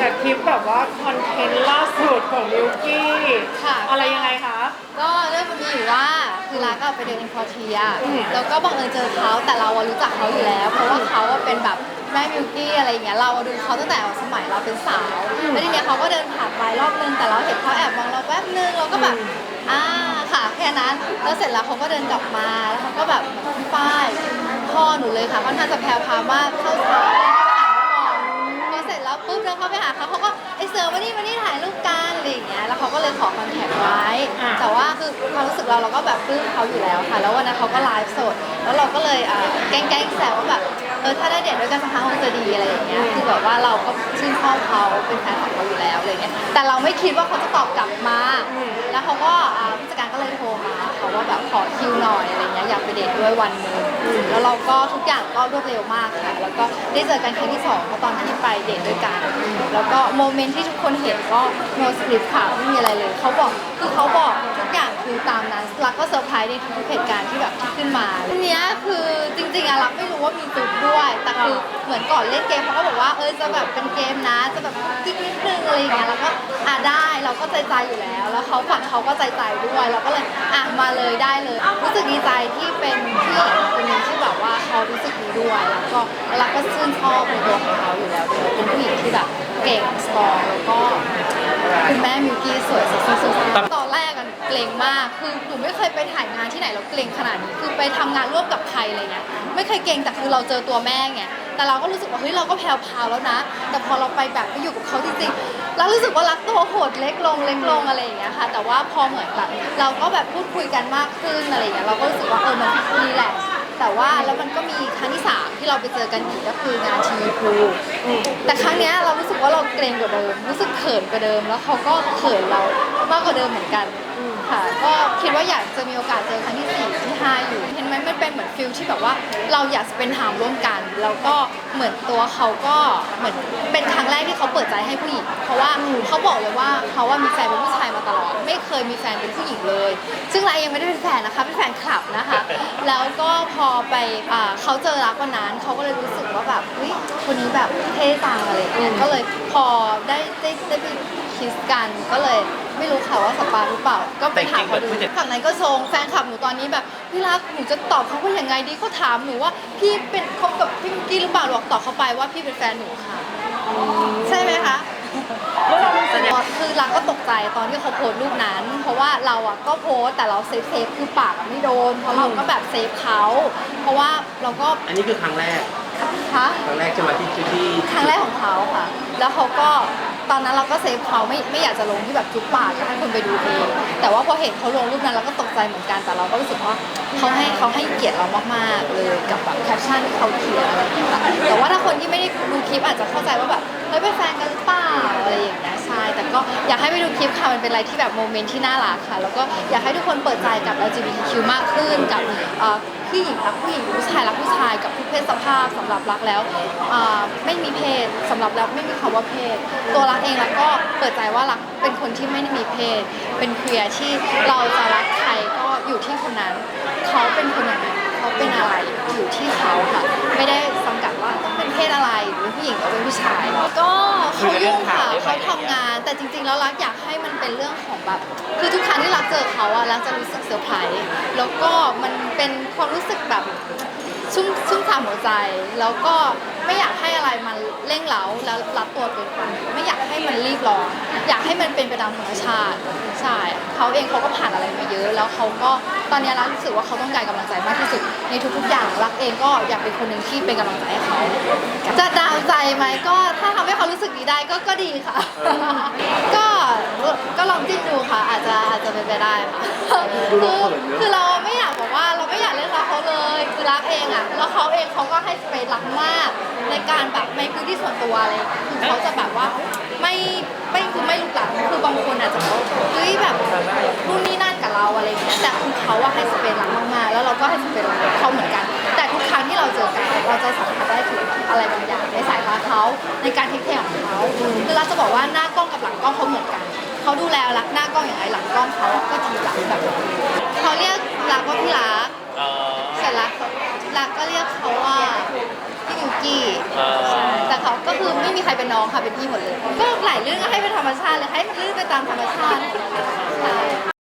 จากคลิปแบบว่าคอนเทนต์ล่าสุดของมิวกี้ ค่ะ อะไรยังไงคะ ก็เรื่องมันมีอยู่ว่าคือรักก็ไปเดินอินพอร์เทียอืม แล้วก็บังเอิญเจอเขาแต่เราอะรู้จักเขาอยู่แล้ว เพราะว่าเขาอะเป็นแบบแม่มิวกี้อะไรอย่างเงี้ยเราอะดูเขาตั้งแต่สมัยเราเป็นสาวแล้วทีเนี้ยเขาก็เดินผ่านไปรอบนึงแต่เราเห็นเขาแอบมองเราแป๊บนึงเราก็แบบอ่าค่ะแค่นั้นแล้วเสร็จแล้วเขาก็เดินกลับมาแล้วเขาก็แบบพี่ป้ายพ่อหนูเลยค่ะค่อนข้างจะแพรวพราวมากเข้าช้าพ เสือมานี่มานี่ถ่ายรูปกันอะไรอย่างเงี้ย แล้วเขาก็เลยขอคอนแทคไว้ อ่า แต่ว่าคือความรู้สึกเราเราก็แบบปลื้มเขาอยู่แล้วค่ะ แล้ววันนั้นเขาก็ไลฟ์สด แล้วเราก็เลยอ่าแกล้งๆแซวว่าแบบ เออถ้าได้เดทด้วยกันสักครั้งคงจะดีอะไรอย่างเงี้ยคือแบบว่าเราก็ชื่นชอบเขาเป็นแฟนของเขาอยู่แล้วอะไรเงี้ยแต่เราไม่คิดว่าเขาจะตอบกลับมา แล้วเขาก็อ่าผู้จัดการก็เลยโทรมาเขาว่าแบบขอคิวหน่อยอะไรเงี้ยอยากไปเดทด้วยวันหนึงแล้วเราก็ทุกอย่างก็รวดเร็วมากค่ะแล้วก็ได้เจอกันครั้งที่สองเพราะตอนที่ไปเดทด้วยกัน แล้วก็โมเมนต์ที่ทุกคนเห็นก็ no script ค่ะไม่มีอะไรเลยเขาบอกคือเขาบอก ทุกอย่างคือตามนั้นรักก็เซอร์ไพรส์ในทุกๆเหตุการณ์ที่แบบที่ขึ้นมาทีเนี้ยคือจริงๆอะรักไม่รู้ว่ามีจุดด้วย แต่คือเหมือนก่อนเล่นเกมเขาก็บอกว่าเออจะแบบเป็นเกมนะ จะแบบกิ๊กนิดนึงอะไรอย่างเงี้ยแล้วก็อะได้เราก็ใจใจอยู่แล้ว แล้วเขาฝั่งเขาก็ใจใจด้วยเราก็เลยอะมาเลยได้เลยรู้สึกดีใจที่เป็นผู้หญิงคนหนึงที่แบบว่าเขารู้สึกดีด้วยแล้วก็รักก็ชื่นชอบในตัวของเขาอยู่แล้วด้วยเป็นผู้หญิงที่แบบเก่งสตรองแล้วก็คุณแม่มิวกี้สวยสุดๆตอนแรกอะ เกรงมากคือหนูไม่เคยไปถ่ายงานที่ไหนแล้วเกรงขนาดนี้คือไปทำงานร่วมกับใครอะไรเงี้ยไม่เคยเกรงแต่คือเราเจอตัวแม่ไงแต่เราก็รู้สึกว่าเฮ้ยเราก็แพรวๆแล้วนะ แต่พอเราไปแบบไปอยู่กับเขาจริงๆเรารู้สึกว่ารักตัวโหดเล็กลงเล็กลงอะไรอย่างเงี้ยค่ะ แต่ว่าพอเหมือนแบบเราก็แบบพูดคุยกันมากขึ้นอะไรอย่างเงี้ยเราก็รู้สึกว่าเออมันรีแลกซ์แต่ว่าแล้วมันก็มีครั้งที่สามที่เราไปเจอกันอีกก็คืองานทีวีพูแต่ครั้งเนี้ยเรารู้สึกว่าเราเกรงกว่าเดิม รู้สึกเขินกว่าเดิม แล้วเขาก็เขินเรามากกว่าเดิมเหมือนกัน ค่ะ ก็คิดว่าอยากจะมีโอกาสเจอครั้งที่สี่ที่ห้าอยู่ เห็นไหมมันเป็นเหมือนฟิลที่แบบว่า เราอยากจะเป็นหามร่วมกัน แล้วก็เหมือนตัวเขาก็เหมือนเป็นครั้งแรกที่เขาเปิดใจให้ผู้หญิง เพราะว่าเขาบอกเลยว่าเขาว่ามีแฟนเป็นผู้ชายมาตลอด ไม่เคยมีแฟนเป็นผู้หญิงเลย ซึ่งเราเองไม่ได้เป็นแฟนนะคะเป็นแฟนคลับนะคะ แล้วก็พอไปอ่าเขาเจอรักวันนั้นเขาก็เลยรู้สึกว่าแบบเฮ้ยคนนี้แบบเท่จังอะไรอย่างเงี้ยก็เลยพอได้ได้ได้ไป คิสกัน ก็เลยไม่รู้ค่ะว่าสปาหรือเปล่า ก็ไปถามเขาดูฝั่งนั้นก็ชงแฟนคลับหนูตอนนี้แบบพี่รักหนูจะตอบเขาว่ายังไงดีเขาถามหนูว่าพี่เป็นคบกับพี่มิกกี้หรือเปล่าหนูบอกตอบเขาไปว่าพี่เป็นแฟนหนูค่ะ ใช่ไหมคะแล้วเรารู้สึกยังไงคือรักก็ตกใจตอนที่เขาโพสต์รูปนั้น เพราะว่าเราอะก็โพสต์แต่เราเซฟเซฟคือปากอะไม่โดน เพราะเราก็แบบเซฟเขาเพราะว่าเราก็อันนี้คือครั้งแรกคะครั้งแรกจะมาที่ที่ครั้งแรกของเขาค่ะ แล้วเขาก็ ตอนนั้นเราก็เซฟเขาไม่ไม่อยากจะลงที่แบบจุ๊บปากจะให้คนไปดูเองแต่ว่าพอเห็นเขาลงรูปนั้นเราก็ตกใจเหมือนกันแต่เราก็รู้สึกว่าเขาให้เขาให้เกียรติเรามากๆเลยกับแบบแคปชั่นที่เขาเขียนอะไรอย่างเงี้แต่ว่าถ้าคนที่ไม่ได้ดูคลิปอาจจะเข้าใจว่าแบบ ฮ้ยเป็นแฟนกันหรือเปล่าอะไรอย่างเงี้ยใช่แต่ก็อยากให้ไปดูคลิปค่ะมันเป็นอะไรที่แบบโมเมนต์ที่น่ารักค่ะ แล้วก็อยากให้ทุกคนเปิดใจกับ LGBTQ มากขึ้นกับเอ่อผู้หญิงรักผู้หญิงผู้ชายรักผู้ชายกับทุกเพศสภาพสำหรับรักแล้วอ่าไม่มีเพศสำหรับรักไม่มีคำว่าเพศ ตัวรักเองรักก็เปิดใจว่ารักเป็นคนที่ไม่ได้มีเพศ เป็นเคลียร์ที่เราจะรักใครก็อยู่ที่คนนั้น เขาเป็นคนย่างนั้นเขาเป็นอะไรอยู่ที่เขาค่ะ ไม่ได้ ญิงหรือเป็นผู้ชาย ก็เขายุ่งค่ะเขาทำงาน แต่จริง ๆ แล้วรักอยากให้มันเป็นเรื่องของแบบ คือทุกครั้งที่รักเจอเขาอะรักจะรู้สึกเซอร์ไพรส์แล้วก็มันเป็นความรู้สึกแบบชุ่มชุ่มฉ่ำหัวใจ แล้วก็ ไม่อยากให้อะไรมันเร่งเร้าแล้วรัดตัวเกินไปไม่อยากให้มันรีบร้อนอยากให้มันเป็นไปตามธรรมชาติใช่เขาเองเขาก็ผ่านอะไรมาเยอะ แล้วเขาก็ตอนนี้รักรู้สึกว่าเขาต้องการกำลังใจมากที่สุดในทุกๆอย่างรักเองก็อยากเป็นคนหนึ่งที่เป็นกำลังใจให้เขาจะดาวใจไหมก็ถ้าทำให้เขารู้สึกดีได้ก็ก็ดีค่ะ ก็ก็ลองจิ้มดูค่ะ อาจจะอาจจะเป็นไปได้ค่ะคือคือเราไม่อยากบอกว่า คือรักเองอะแล้วเขาเองเขาก็ให้สเปซรักมาก ในการแบบในพื้นที่ส่วนตัวอะไรอย่างเงี้ยคือเขาจะแบบว่าไม่ไม่คือไม่ลุกหลังคือบางคนอาจจะบอกว่าเฮ้ยแบบนู่นนี่นั่นกับเราอะไรอย่างเงี้ยแต่คือเขาว่าให้สเปซรักมากๆแล้วเราก็ให้สเปซรักเขาเหมือนกัน แต่ทุกครั้งที่เราเจอกันเราจะสัมผัสได้ถึงอะไรบางอย่างในสายตาเขาในการเทคแคร์ของเขาคือเราจะบอกว่าหน้ากล้องกับหลังกล้องเขาเหมือนกันเขาดูแลรักหน้ากล้องอย่างไรหลังกล้องเขาก็ทีหลังแบบเขาเรียกรักว่าพี่รัก รักเขารักก็เรียกเขาว่าพี่มิกี้ใช่แต่เขาก็คือไม่มีใครเป็นน้องค่ะเป็นพี่หมดเลย ก็หลายเรื่องก็ให้เป็นธรรมชาติเลยให้มันลื่นไปตามธรรมชาติใช่